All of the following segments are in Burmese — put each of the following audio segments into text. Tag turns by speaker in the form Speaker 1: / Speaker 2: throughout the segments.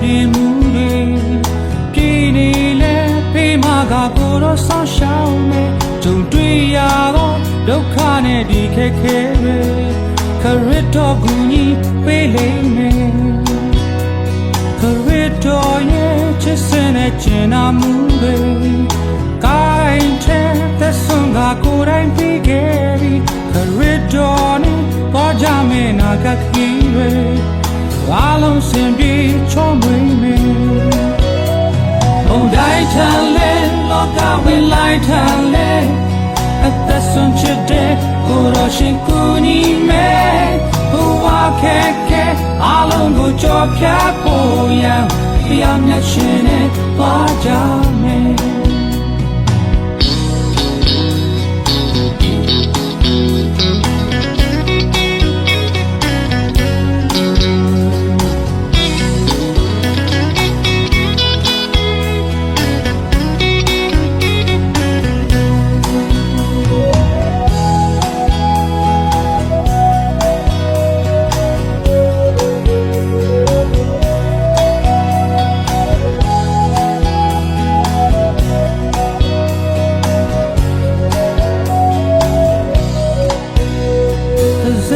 Speaker 1: ပြေမှုတွေပြည်နေလဲဖေးမကကိုတော့ဆောင်းရှောင်းနေကြုံတွေ့ရတော့ဒုက္ခနဲ့ဒီခက်ခဲတွေခရစ်တော်ကူညီပေးလိမ့်မယ်ခရစ်တော်ရဲ့ချစ်စင်တဲ့ကျင်နာမှုတွေကိုင်းတဲ့သက်ဆုံးကကိုယ်တိုင်ပြီးခဲ့ပြီခရစ်တော်နဲ့ပေါ်ကြမယ်နာကခီးတွေ အားလုံးစင်ပြေချောမွေးမယ်ဘုံတိုင်းထန်လဲလောကဝင်လိုက်ထန်လဲအသက်ဆုံးချစ်တဲ့ကိုယ်တော်ရှင်ကူညီမယ်ဘဝခက်ခဲအားလုံးကိုကြော်ဖြတ်ဖို့ရန်ဘုရားမြတ်ရှင်နဲ့သွားကြမယ်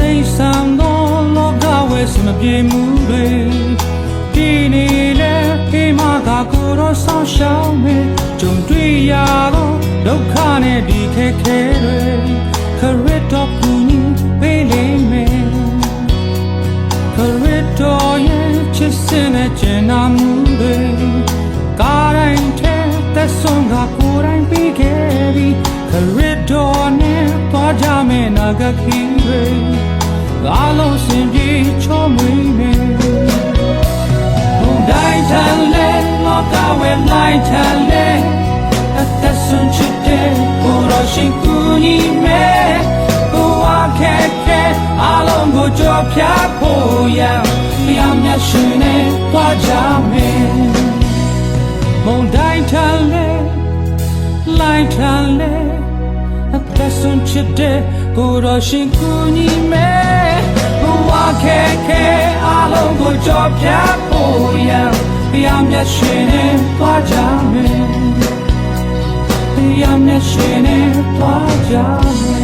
Speaker 1: စိတ်ဆံသောလောကဝဲစမပြေမှုတွေဒီနေလဲခေမကကိုတော့ဆောင်းရှောင်းမယ်ကြုံတွေ့ရတော့ဒုက္ခနဲ့ဒီခက်ခဲတွေခရစ်တော်ကူညီပေးလိမ့်မယ်ခရစ်တော်ရဲ့ချစ်စင်တဲ့ကျင်နာမှုတွေကားတိုင်းထဲသက်ဆုံးကကိုယ်တိုင်ပြီးခဲ့ပြီခရစ်တော်နဲ့သွားကြမယ်နာဂခီးတွေ အားလုံးစင်ပြေချောမွေးမယ်ဘုံတိုင်းထန်လဲလောကဝဲလိုက်ထန်လဲအသက်ဆုံးချစ်တဲ့ကိုယ်တော်ရှင်ကူညီမယ်ဘဝခက်ခဲအားလုံးကိုကြော်ဖြတ်ဖို့ရန်ဘုရားမြတ်ရှင်နဲ့သွားကြမယ်မုန်တိုင်းထန်လဲလိုက်ထန်လဲ အသက်ဆုံးချစ်တဲ့ကိုယ်တော်ရှင်ကူညီမယ်ဘဝခက်ခဲအားလုံးကိုကြော်ဖြတ်ဖို့ရန်ဘုရားမြတ်ရှင်နဲ့သွားကြမယ်ဘုရားမျက်ရှင်နဲ့တွားကြမယ်